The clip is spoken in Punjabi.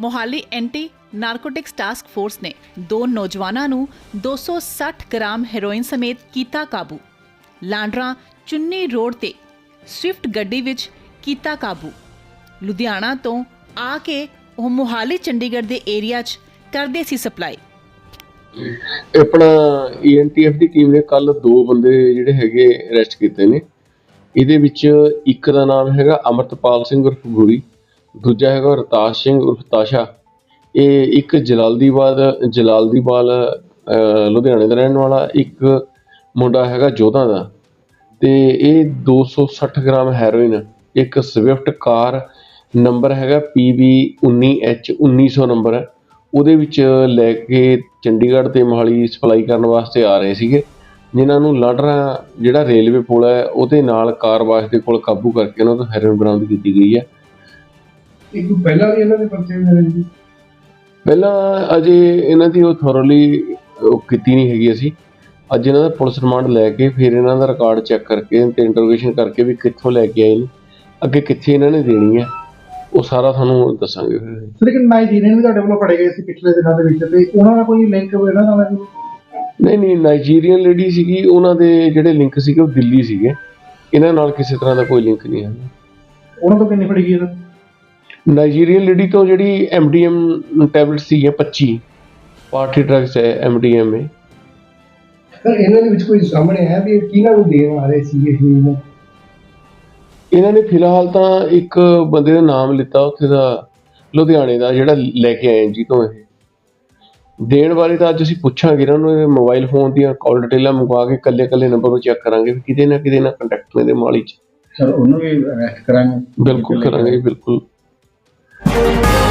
Mohali anti narcotics task force ਨੇ ਦੋ ਨੌਜਵਾਨਾਂ ਨੂੰ 260 ਗ੍ਰਾਮ ਹੈਰੋਇਨ ਸਮੇਤ ਕੀਤਾ ਕਾਬੂ। ਲਾਂਡਰਾ ਚੁੰਨੀ ਰੋਡ ਤੇ ਸਵਿਫਟ ਗੱਡੀ ਵਿੱਚ ਕੀਤਾ ਕਾਬੂ। ਲੁਧਿਆਣਾ ਤੋਂ ਆ ਕੇ ਉਹ ਮੋਹਾਲੀ ਚੰਡੀਗੜ੍ਹ ਦੇ ਏਰੀਆ 'ਚ ਕਰਦੇ ਸੀ ਸਪਲਾਈ। ਆਪਣਾ ਈਐਨਟੀਐਫ ਦੀ ਟੀਮ ਨੇ ਕੱਲ ਦੋ ਬੰਦੇ ਜਿਹੜੇ ਹੈਗੇ ਅਰੈਸਟ ਕੀਤੇ ਨੇ। ਇਹਦੇ ਵਿੱਚ ਇੱਕ ਦਾ ਨਾਮ ਹੈਗਾ ਅਮਰਤਪਾਲ ਸਿੰਘ ਉਰਫ ਗੁਰੀ ਦੂਜਾ ਹੈਗਾ ਰਤਾਸ਼ ਸਿੰਘ ਉਰਫ ਤਾਸ਼ਾ। ਇਹ ਇੱਕ ਜਲਾਲਦੀਬਾਦ ਜਲਾਲਦੀਵਾਲ ਲੁਧਿਆਣੇ ਦਾ ਰਹਿਣ ਵਾਲਾ ਇੱਕ ਮੁੰਡਾ ਹੈਗਾ ਜੋਧਾ ਦਾ। ਤੇ ਇਹ 260 ਗ੍ਰਾਮ ਹੈਰੋਇਨ, ਇੱਕ ਸਵਿਫਟ ਕਾਰ ਨੰਬਰ ਹੈਗਾ PB19H 1900 ਨੰਬਰ। ਹੈ ਉਹਦੇ ਵਿੱਚ ਲੈ ਕੇ ਚੰਡੀਗੜ੍ਹ ਤੇ ਮੋਹਾਲੀ ਸਪਲਾਈ ਕਰਨ ਵਾਸਤੇ ਆ ਰਹੇ ਸੀਗੇ, ਜਿਨ੍ਹਾਂ ਨੂੰ ਲਾਡਰਾ ਜਿਹੜਾ ਰੇਲਵੇ ਪੁਲ ਹੈ, ਉਹਦੇ ਨਾਲ ਕਾਰ ਵਾਸ ਦੇ ਕੋਲ ਕਾਬੂ ਕਰਕੇ ਉਹਨਾਂ ਤੋਂ ਹੈਰੋਇਨ ਬਰਾਮਦ ਕੀਤੀ ਗਈ ਹੈ। ਪਹਿਲਾਂ ਵੀ ਇਹਨਾਂ ਦੇ ਪਰਚੇ ਹੋਏ ਨੇ ਜੀ? ਪਹਿਲਾਂ ਅਜੇ ਇਹਨਾਂ ਦੀ ਉਹ ਥੋਰਲੀ ਕੀਤੀ ਨਹੀਂ ਹੈਗੀ ਅਸੀਂ। ਅੱਜ ਇਹਨਾਂ ਦਾ ਪੁਲਿਸ ਰਿਮਾਂਡ ਲੈ ਕੇ ਫਿਰ ਇਹਨਾਂ ਦਾ ਰਿਕਾਰਡ ਚੈੱਕ ਕਰਕੇ ਤੇ ਇੰਟਰੋਗੇਸ਼ਨ ਕਰਕੇ ਵੀ ਕਿੱਥੋਂ ਲੈ ਕੇ ਆਏ ਨੇ ਅੱਗੇ ਕਿੱਥੇ ਇਹਨਾਂ ਨੇ ਦੇਣੀ ਹੈ ਉਹ ਸਾਰਾ ਤੁਹਾਨੂੰ ਦੱਸਾਂਗੇ ਫਿਰ। ਲੇਕਿਨ ਨਾਈਜੀਰੀਅਨ ਵੀ ਤੁਹਾਡੇ ਵੱਲੋਂ ਫੜੇ ਗਏ ਸੀ ਪਿਛਲੇ ਦਿਨਾਂ ਦੇ ਵਿੱਚ ਤੇ ਉਹਨਾਂ ਦਾ ਕੋਈ ਲਿੰਕ ਇਹਨਾਂ ਨਾਲ? ਨਹੀਂ ਨਹੀਂ ਨਾਈਜੀਰੀਅਨ ਲੇਡੀ ਸੀਗੀ ਉਹਨਾਂ ਦੇ ਜਿਹੜੇ ਲਿੰਕ ਸੀਗੇ ਉਹ ਦਿੱਲੀ ਸੀਗੇ। ਇਹਨਾਂ ਨਾਲ ਕਿਸੇ ਤਰ੍ਹਾਂ ਦਾ ਕੋਈ ਲਿੰਕ ਨਹੀਂ ਹੈ। ਉਹਨਾਂ ਤੋਂ ਕਿੰਨੀ ਫੜੀ ਗਈ ਸਰ? ਨਾਈਜੀਰੀਅਨ ਲੇਡੀ ਤੋਂ ਜਿਹੜੀ ਐਮਡੀਐਮ ਟੈਬਲੇਟ ਸੀ 25 ਪਾਰਟੀ ਡਰੱਗਸ ਹੈ ਐਮਡੀਐਮ ਹੈ ਸਰ ਇਹਨਾਂ ਦੇ ਵਿੱਚ ਕੋਈ ਸਾਹਮਣੇ ਆਇਆ ਵੀ ਇਹ ਕਿਹਨਾਂ ਨੂੰ ਦੇਣ ਆ ਰਹੇ ਸੀ ਇਹ ਇਹਨੂੰ? ਇਹਨਾਂ ਨੇ ਫਿਲਹਾਲ ਤਾਂ ਇੱਕ ਬੰਦੇ ਦਾ ਨਾਮ ਲਿੱਤਾ ਉੱਥੇ ਦਾ ਲੁਧਿਆਣੇ ਦਾ ਜਿਹੜਾ ਲੈ ਕੇ ਆਏ ਜੀ ਤੋਂ ਇਹ। ਦੇਣ ਵਾਲੇ ਤਾਂ ਅੱਜ ਅਸੀਂ ਪੁੱਛਾਂਗੇ ਇਹਨਾਂ ਨੂੰ ਇਹ ਮੋਬਾਈਲ ਫੋਨ ਦੀਆਂ ਕਾਲ ਡਿਟੇਲਾਂ ਮੰਗਵਾ ਕੇ ਕੱਲੇ ਕੱਲੇ ਨੰਬਰ ਨੂੰ ਚੈੱਕ ਕਰਾਂਗੇ ਵੀ ਕਿਤੇ ਨਾ ਕਿਤੇ ਨਾ ਕੰਟੈਕਟ ਨੇ ਦੇ ਮਾਲੀ ਚ। ਸਰ ਉਹਨੂੰ ਵੀ ਅਰੈਸਟ ਕਰਾਂਗੇ। ਬਿਲਕੁਲ ਕਰਾਂਗੇ Thank you.